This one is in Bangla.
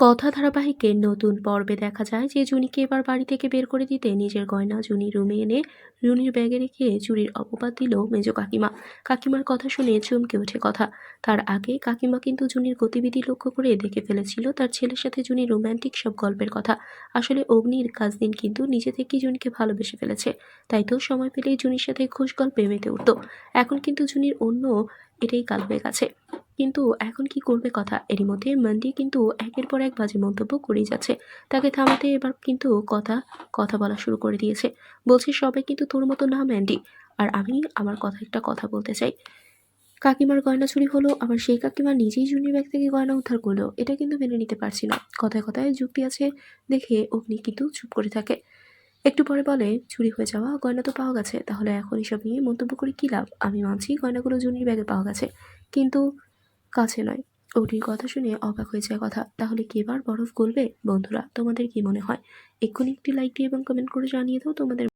কথা ধারাবাহিকের নতুন পর্বে দেখা যায় যে জুনিকে এবার বাড়ি থেকে বের করে দিতে নিজের গয়না, জুনি রুমে এনে রুনির ব্যাগে রেখে চুরির অপবাদ দিল মেজ কাকিমা। কাকিমার কথা শুনে চমকে ওঠে কথা। তার আগে কাকিমা কিন্তু জুনির গতিবিধি লক্ষ্য করে দেখে ফেলেছিল তার ছেলের সাথে জুনি রোম্যান্টিক সব গল্পের কথা। আসলে অগ্নির কাজদিন কিন্তু নিজে থেকেই জুনিকে ভালোবেসে ফেলেছে। তাই তো সময় পেলেই জুনির সাথে খুশ গল্পে মেতে উঠত। এখন কিন্তু জুনির অন্য এটাই কাল হয়ে গেছে। কিন্তু এখন কি করবে কথা? এরই মধ্যে মান্ডি কিন্তু একের পর এক বাজে মন্তব্য করেই যাচ্ছে। তাকে থামাতে এবার কিন্তু কথা কথা বলা শুরু করে দিয়েছে। বলছে, সবাই কিন্তু তোর মতো না, ম্যান্ডি। আর আমি আমার কথা একটা কথা বলতে চাই। কাকিমার গয়না চুরি হলো, আবার সেই কাকিমা নিজেই জুনির ব্যাগ থেকে গয়না উদ্ধার করল। এটা কিন্তু মেনে নিতে পারছি না। কথায় কথায় যুক্তি আছে দেখে অগ্নি কিন্তু চুপ করে থাকে। একটু পরে বলে, চুরি হয়ে যাওয়া গয়না তো পাওয়া গেছে। তাহলে এখন এসব নিয়ে মন্তব্য করে কী লাভ? আমি মানছি গয়নাগুলো জুনির ব্যাগে পাওয়া গেছে। কিন্তু কাছে নয়। অগ্নির কথা শুনে অবাক হয়ে যায় কথা, তাহলে কেবার বরফ গলবে? বন্ধুরা, তোমাদের কি মনে হয়? এক্ষুনি একটি লাইক দিয়ে এবং কমেন্ট করে জানিয়ে দাও তোমাদের